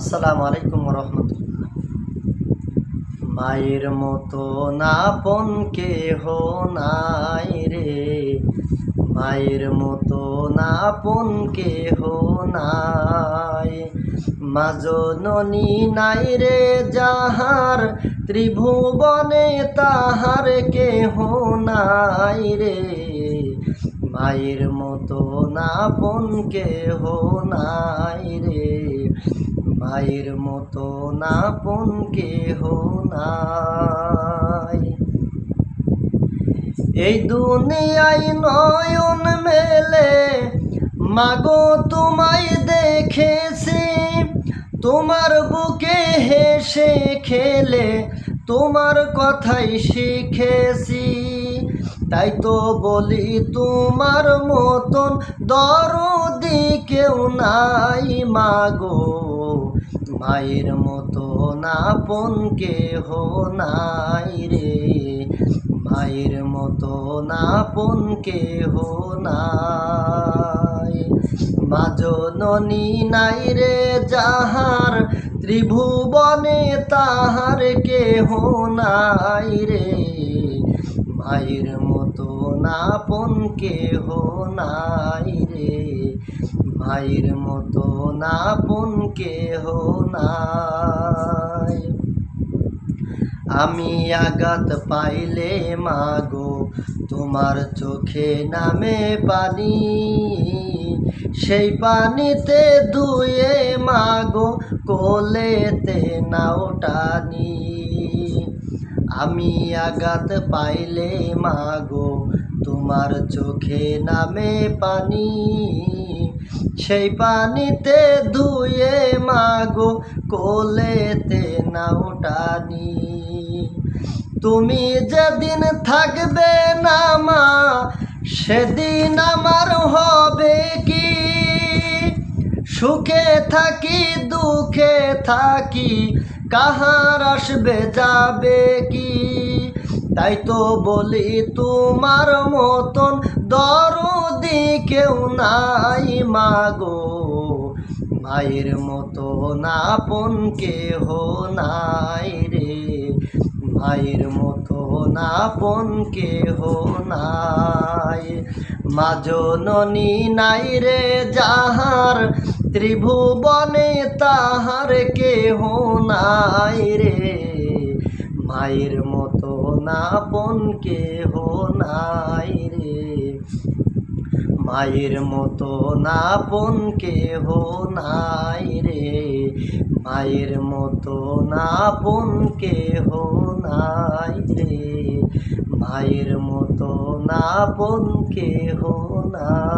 আসসালামু আলাইকুম রহমতুল্লাহ। মায়ের মতো না পন কেহ নাই রে। মায়ের মতো না পন কেহ নাই। মাজননী নাই রে, যাহার ত্রিভুবনে তাহার কেহ নাই রে। মায়ের মতো না পন কেহ নাই রে মায়ের মতো না পন কেহ নাই। এই দুনিয়ায় নয়ন মেলে, মাগো তোমায় দেখেছি। তোমার বুকে হেসে খেলে, তোমার কথাই শিখেছি। তাই তো বলি তোমার মতন দরদি কেউ নাই মাগো। মায়ের মতো না পন কেহ নাই রে। মায়ের মতো না পন কেহ নাই। মাজননী নাই রে যাহার ত্রিভুবনে তাহার কেহ নাই রে। মায়ের মতো না পন কেহ নাই রে। মায়ের মতো না পন কেহ নাই। আমি আঘাত পাইলে, মাগো, তোমার চোখে নামে পানি। সেই পানিতে ধুয়ে, মাগো, কোলেতে নাও টানি। আমি আঘাত পাইলে, মাগো, তোমার চোখে নামে পানি। সেই পানিতে ধুয়ে মাগো কোলেতে নাও টানি তুমি যেদিন থাকবে না মা, সেদিন আমার হবে কি? সুখে থাকি, দুঃখে থাকি, কাহার আসবে, যাবে কি? তাই তো বলি তোমার মতন দরদি কেউ নাই মাগো। মায়ের মতো না পন কেহ নাই রে। মায়ের মতো না পন কেহ নাই। মাজননী নাই রে যাহার ত্রিভুবনে তাহার কেহ নাই রে। মায়ের মতো না পন কেহ নাই রে। মায়ের মতো না পন কেহ নাই রে। মায়ের মতো না পন কেহ নাই রে। মায়ের মতো না পন কেহ নাই